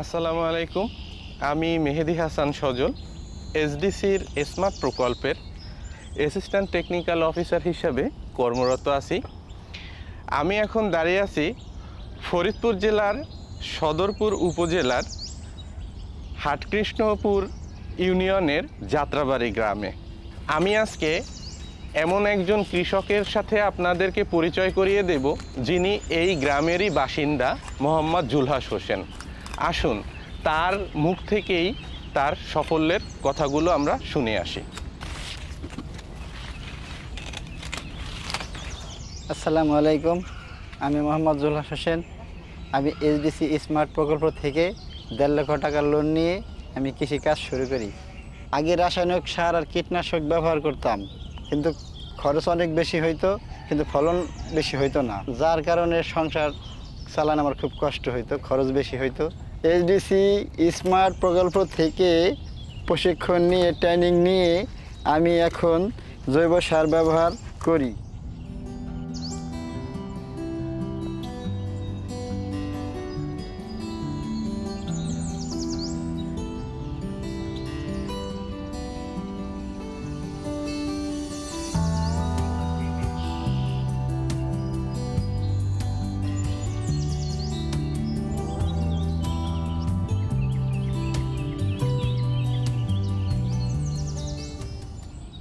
আসসালামু আলাইকুম। আমি মেহেদি হাসান সজল, এসডিসির স্মার্ট প্রকল্পের অ্যাসিস্ট্যান্ট টেকনিক্যাল অফিসার হিসাবে কর্মরত আছি। আমি এখন দাঁড়িয়ে আছি ফরিদপুর জেলার সদরপুর উপজেলার হাটকৃষ্ণপুর ইউনিয়নের যাত্রাবাড়ি গ্রামে। আমি আজকে এমন একজন কৃষকের সাথে আপনাদেরকে পরিচয় করিয়ে দেব যিনি এই গ্রামেরই বাসিন্দা মোহাম্মদ জুলহাস হোসেন। আসুন তার মুখ থেকেই তার সাফল্যের কথাগুলো আমরা শুনে আসি। আসসালামু আলাইকুম, আমি মোহাম্মদ জুলহাস হোসেন। আমি এসডিসি স্মার্ট প্রকল্প থেকে দেড় লক্ষ টাকা লোন নিয়ে আমি কৃষিকাজ শুরু করি। আগে রাসায়নিক সার আর কীটনাশক ব্যবহার করতাম, কিন্তু খরচ অনেক বেশি হইতো, কিন্তু ফলন বেশি হইতো না। যার কারণে সংসার চালানো আমার খুব কষ্ট হইতো, খরচ বেশি হইতো। এসডিসি স্মার্ট প্রকল্প থেকে প্রশিক্ষণ নিয়ে ট্রেনিং নিয়ে আমি এখন জৈব সার ব্যবহার করি।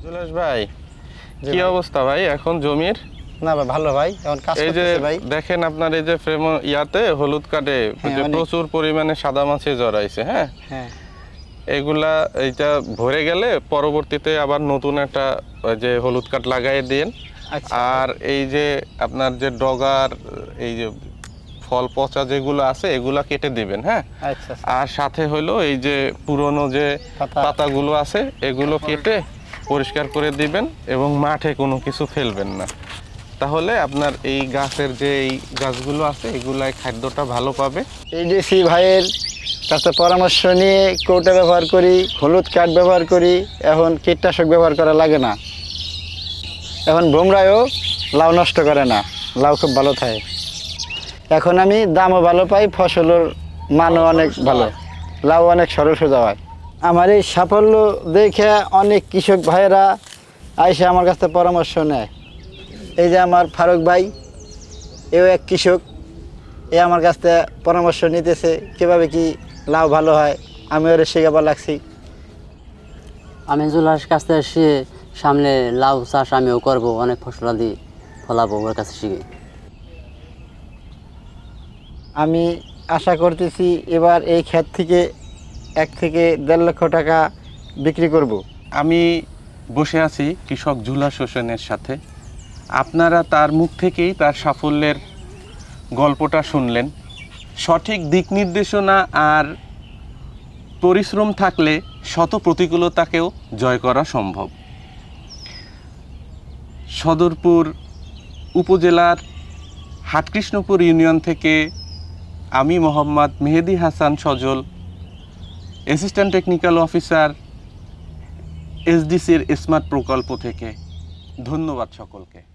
জুলহাস ভাই কি অবস্থা ভাই? এখন জমির? না ভাই ভালো ভাই। এখন কাজ এই যে ভাই? দেখেন আপনার এই যে ফ্রেম ইয়াতে হলুদ কাটে হ্যাঁ, যে প্রচুর পরিমাণে সাদা মাছি জড়াইছে হ্যাঁ? হ্যাঁ। এগুলা এইটা ভরে গেলে পরবর্তীতে আবার নতুন একটা যে হলুদ কাঠ লাগাই দিন। আচ্ছা। আর এই যে আপনার যে ডগার এই যে ফল পচা যেগুলো আছে এগুলা কেটে দিবেন হ্যাঁ? আচ্ছা আর সাথে হলো এই যে পুরনো যে পাতা। পাতাগুলো আছে এগুলো কেটে পরিষ্কার করে দিবেন এবং মাঠে কোনো কিছু ফেলবেন না। তাহলে আপনার এই গাছের যে এই গাছগুলো আছে এগুলাই খাদ্যটা ভালো পাবে। এইডিসি ভাইয়ের কাছে পরামর্শ নিয়ে কৌটা ব্যবহার করি, হলুদ কাঠ ব্যবহার করি, এখন কীটনাশক ব্যবহার করা লাগে না। এখন ভোমরায়ও লাউ নষ্ট করে না, লাউ খুব ভালো থাকে। এখন আমি দামও ভালো পাই, ফসলের মানও অনেক ভালো। লাউ অনেক সরল সোজা হয়। আমার এই সাফল্য দেখে অনেক কৃষক ভাইয়েরা আইসে আমার কাছে পরামর্শ নেয়। এই যে আমার ফারুক ভাই এও এক কৃষক এ আমার কাছ থেকে পরামর্শ নিতেছে কীভাবে কি লাউ ভালো হয় আমি ওরে শেখাবার লাগছি। আমি জুলার কাছ থেকে শিখে সামনে লাউ চাষ আমিও করব অনেক ফসলাদি ফলাবো ওর কাছে শিখে। আমি আশা করতেছি এবার এই ক্ষেত থেকে এক থেকে দেড় লক্ষ টাকা বিক্রি করব। আমি বসে আছি কৃষক ঝুলা শোষণের সাথে। আপনারা তার মুখ থেকেই তার সাফল্যের গল্পটা শুনলেন। সঠিক দিক নির্দেশনা আর পরিশ্রম থাকলে শত প্রতিকূলতাকেও জয় করা সম্ভব। সদরপুর উপজেলার হাটকৃষ্ণপুর ইউনিয়ন থেকে আমি Mohammad Mehedi Hasan Sajal assistant technical officer এসডিসির smart প্রকল্প থেকে। ধন্যবাদ সকলকে।